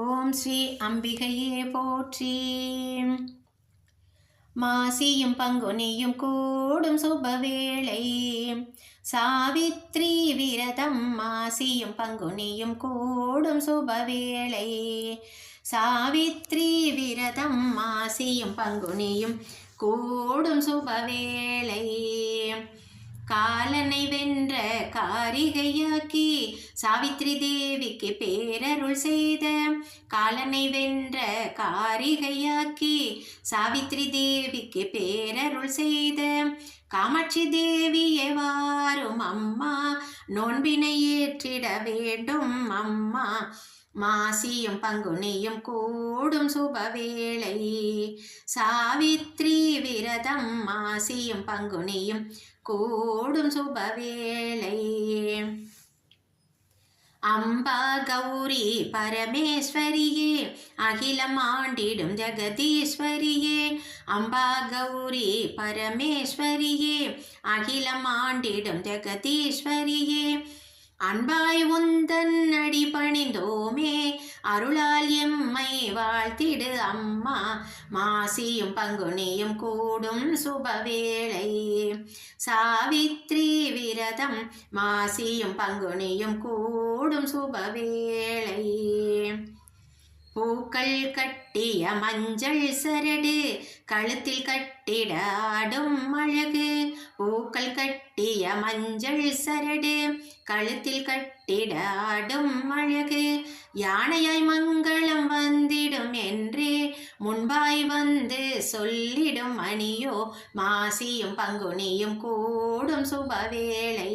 ஓம் ஸ்ரீ அம்பிகையே போற்றி. மாசியும் பங்குனியும் கூடும் சுபவேளை. சாவித்ரி விரதம் மாசியும் பங்குனியும் கூடும் சுபவேளை. சாவித்ரி விரதம் மாசியும் பங்குனியும் கூடும் சுபவேளை. காலனை வென்ற காரிகையாக்கி சாவித்ரி தேவிக்கு பேரருள் செய்த. காலனை வென்ற காரிகையாக்கி சாவித்ரி தேவிக்கு பேரருள் செய்த. காமாட்சி தேவி எவாரும் அம்மா நோன்பினை ஏற்றிட வேண்டும் அம்மா மாசியும் பங்குனியும் கூடும் சுபவேளை. சாவித்ரி விரதம் மாசியும் பங்குனியும் கூடும் சுபவேளை. அம்பா கௌரி பரமேஸ்வரியே அகிலம் ஆண்டிடும் ஜெகதீஸ்வரியே. அம்பா கௌரி பரமேஸ்வரியே அகிலம் ஆண்டிடும் ஜெகதீஸ்வரியே. அன்பாய் உந்தன் அடி அருளால் எம்மை வாழ்த்திடு அம்மா. மாசியும் பங்குனியும் கூடும் சுபவேளை. சாவித்ரி விரதம் மாசியும் பங்குனியும் கூடும் சுபவேளை. பூக்கள் கட்டிய மஞ்சள் சரடு கழுத்தில் கட்டிட ஆடும் அழகு. பூக்கள் கட்டிய மஞ்சள் சரடு கழுத்தில் கட்டிட ஆடும் அழகு. யானையாய் மங்களம் வந்திடும் என்றே முன்பாய் வந்து சொல்லிடும் மணியோ மாசியும் பங்குனியும் கூடும் சுபவேளை.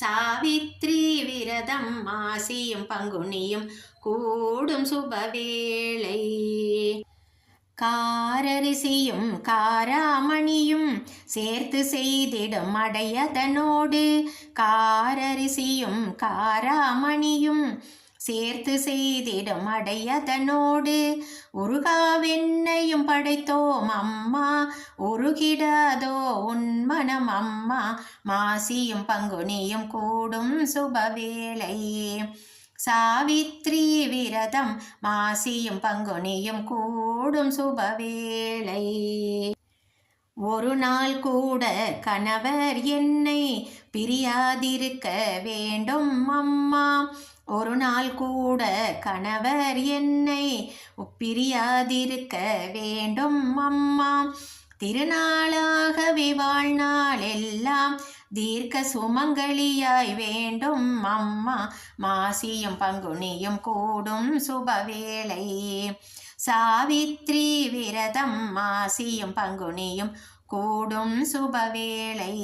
சாவித்ரி விரதம் மாசியும் பங்குனியும் கூடும் சுபவேளை. காரரிசியும் காராமணியும் சேர்த்து செய்திடும் அடையதனோடு காரரிசியும் காராமணியும் சேர்த்து செய்திடும் அடையதனோடு. உருகாவென்னையும் படைத்தோம் அம்மா. உருகிடாதோ உன்மனம் அம்மா. மாசியும் பங்குனியும் கூடும் சுபவேளையே. சாவித்ரி விரதம் மாசியும் பங்குனியும் கூடும் சுபவேளை ஒரு நாள் கூட கணவர் என்னை பிரியாதிருக்க வேண்டும் அம்மா. ஒரு நாள் கூட கணவர் என்னை ஒப்பிரியாதிருக்க வேண்டும் அம்மா. திருநாளாகவே வாழ்நாள் எல்லாம் தீர்க்க சுமங்கலியாய் வேண்டும் அம்மா. மாசியும் பங்குனியும் கூடும் சுபவேளை. சாவித்ரி விரதம் மாசியும் பங்குனியும் கூடும் சுபவேளை.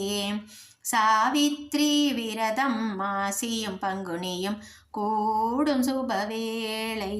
சாவித்ரி விரதம் மாசியும் பங்குனியும் கூடும் சுபவேளை.